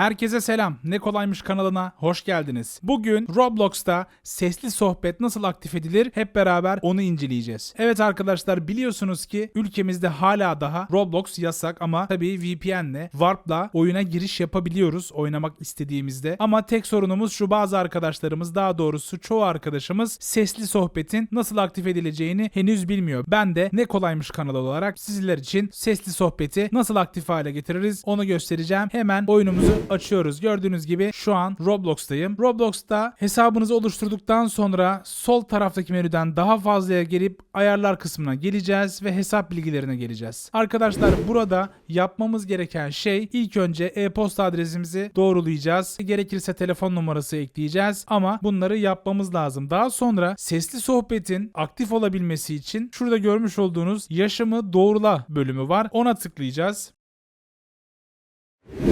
Herkese selam. Ne kolaymış kanalına hoş geldiniz. Bugün Roblox'ta sesli sohbet nasıl aktif edilir hep beraber onu inceleyeceğiz. Evet arkadaşlar biliyorsunuz ki ülkemizde hala daha Roblox yasak ama tabii VPN'le, Warp'la oyuna giriş yapabiliyoruz oynamak istediğimizde. Ama tek sorunumuz şu bazı arkadaşlarımız daha doğrusu çoğu arkadaşımız sesli sohbetin nasıl aktif edileceğini henüz bilmiyor. Ben de ne kolaymış kanalı olarak sizler için sesli sohbeti nasıl aktif hale getiririz onu göstereceğim. Hemen oyunumuzu açıyoruz. Gördüğünüz gibi şu an Roblox'tayım. Roblox'ta hesabınızı oluşturduktan sonra sol taraftaki menüden daha fazlaya gelip ayarlar kısmına geleceğiz ve hesap bilgilerine geleceğiz. Arkadaşlar burada yapmamız gereken şey ilk önce e-posta adresimizi doğrulayacağız. Gerekirse telefon numarası ekleyeceğiz ama bunları yapmamız lazım. Daha sonra sesli sohbetin aktif olabilmesi için şurada görmüş olduğunuz yaşamı doğrula bölümü var. Ona tıklayacağız.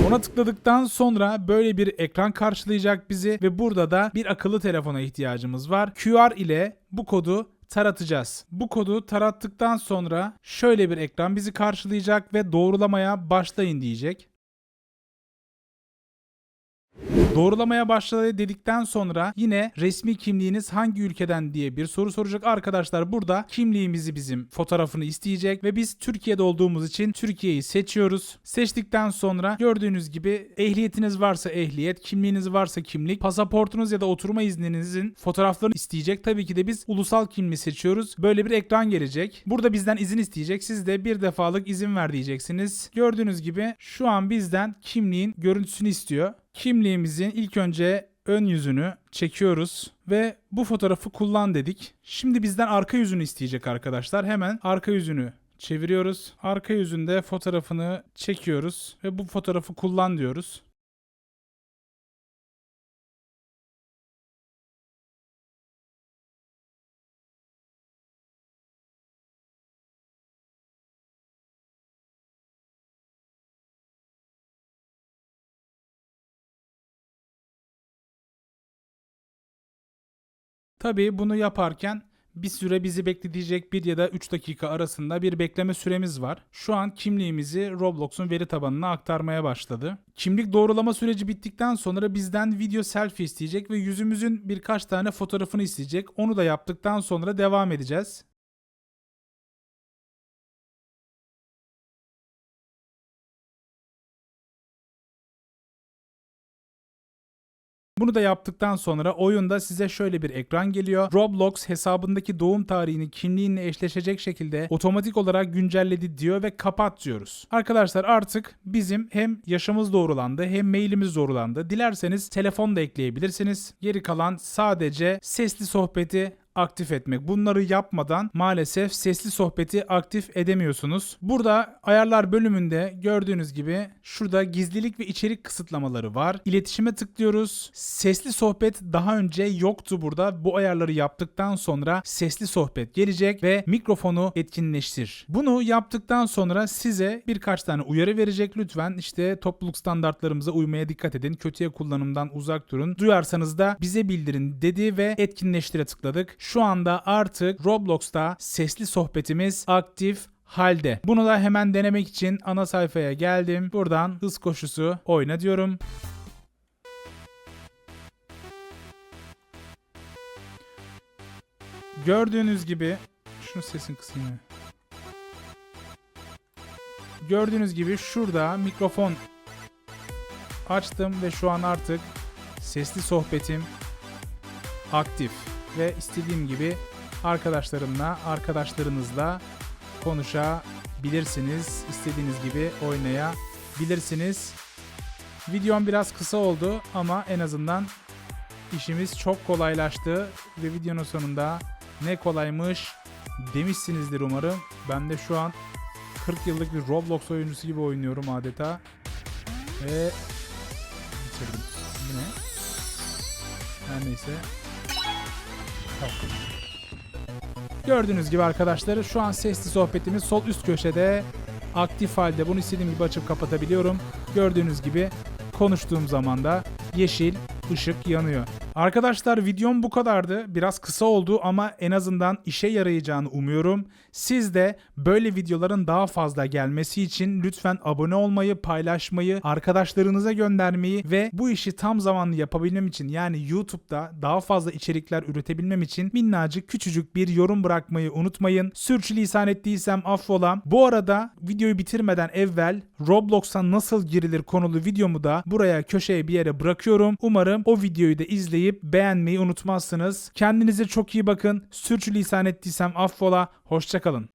Ona tıkladıktan sonra böyle bir ekran karşılayacak bizi ve burada da bir akıllı telefona ihtiyacımız var. QR ile bu kodu taratacağız. Bu kodu tarattıktan sonra şöyle bir ekran bizi karşılayacak ve doğrulamaya başlayın diyecek. Doğrulamaya başladı dedikten sonra yine resmi kimliğiniz hangi ülkeden diye bir soru soracak. Arkadaşlar burada kimliğimizi bizim fotoğrafını isteyecek ve biz Türkiye'de olduğumuz için Türkiye'yi seçiyoruz. Seçtikten sonra gördüğünüz gibi ehliyetiniz varsa ehliyet, kimliğiniz varsa kimlik, pasaportunuz ya da oturma izninizin fotoğraflarını isteyecek. Tabii ki de biz ulusal kimliği seçiyoruz. Böyle bir ekran gelecek. Burada bizden izin isteyecek. Siz de bir defalık izin ver diyeceksiniz. Gördüğünüz gibi şu an bizden kimliğin görüntüsünü istiyor. Kimliğimizin ilk önce ön yüzünü çekiyoruz ve bu fotoğrafı kullan dedik. Şimdi bizden arka yüzünü isteyecek arkadaşlar. Hemen arka yüzünü çeviriyoruz. Arka yüzünde fotoğrafını çekiyoruz ve bu fotoğrafı kullan diyoruz. Tabii bunu yaparken bir süre bizi bekletecek 1 ya da 3 dakika arasında bir bekleme süremiz var. Şu an kimliğimizi Roblox'un veri tabanına aktarmaya başladı. Kimlik doğrulama süreci bittikten sonra bizden video selfie isteyecek ve yüzümüzün birkaç tane fotoğrafını isteyecek. Onu da yaptıktan sonra devam edeceğiz. Bunu da yaptıktan sonra oyunda size şöyle bir ekran geliyor. Roblox hesabındaki doğum tarihini kimliğinle eşleşecek şekilde otomatik olarak güncelledi diyor ve kapat diyoruz. Arkadaşlar artık bizim hem yaşımız doğrulandı hem mailimiz doğrulandı. Dilerseniz telefon da ekleyebilirsiniz. Geri kalan sadece sesli sohbeti aktif etmek. Bunları yapmadan maalesef sesli sohbeti aktif edemiyorsunuz. Burada ayarlar bölümünde gördüğünüz gibi şurada gizlilik ve içerik kısıtlamaları var. İletişime tıklıyoruz. Sesli sohbet daha önce yoktu burada. Bu ayarları yaptıktan sonra sesli sohbet gelecek ve mikrofonu etkinleştir. Bunu yaptıktan sonra size birkaç tane uyarı verecek. Lütfen işte topluluk standartlarımıza uymaya dikkat edin. Kötüye kullanımdan uzak durun. Duyarsanız da bize bildirin dedi ve etkinleştire tıkladık. Şu anda artık Roblox'ta sesli sohbetimiz aktif halde. Bunu da hemen denemek için ana sayfaya geldim. Buradan hız koşusu oyna diyorum. Gördüğünüz gibi şunu sesin ya. Gördüğünüz gibi şurada mikrofon açtım ve şu an artık sesli sohbetim aktif ve istediğim gibi arkadaşlarımla, arkadaşlarınızla konuşabilirsiniz. İstediğiniz gibi oynayabilirsiniz. Videom biraz kısa oldu ama en azından işimiz çok kolaylaştı ve videonun sonunda ne kolaymış demişsinizdir umarım. Ben de şu an 40 yıllık bir Roblox oyuncusu gibi oynuyorum adeta. Ve bitirdim. Bu? Her neyse. Gördüğünüz gibi arkadaşlar şu an sesli sohbetimiz sol üst köşede aktif halde. Bunu istediğim gibi açıp kapatabiliyorum. Gördüğünüz gibi konuştuğum zaman da yeşil ışık yanıyor. Arkadaşlar videom bu kadardı. Biraz kısa oldu ama en azından işe yarayacağını umuyorum. Siz de böyle videoların daha fazla gelmesi için lütfen abone olmayı, paylaşmayı, arkadaşlarınıza göndermeyi ve bu işi tam zamanlı yapabilmem için yani YouTube'da daha fazla içerikler üretebilmem için minnacık küçücük bir yorum bırakmayı unutmayın. Sürçülisan ettiysem affola. Bu arada videoyu bitirmeden evvel Roblox'a nasıl girilir konulu videomu da buraya köşeye bir yere bırakıyorum. Umarım o videoyu da izleyip beğenmeyi unutmazsınız. Kendinize çok iyi bakın. Sürçülisan ettiysem affola. Hoşçakalın.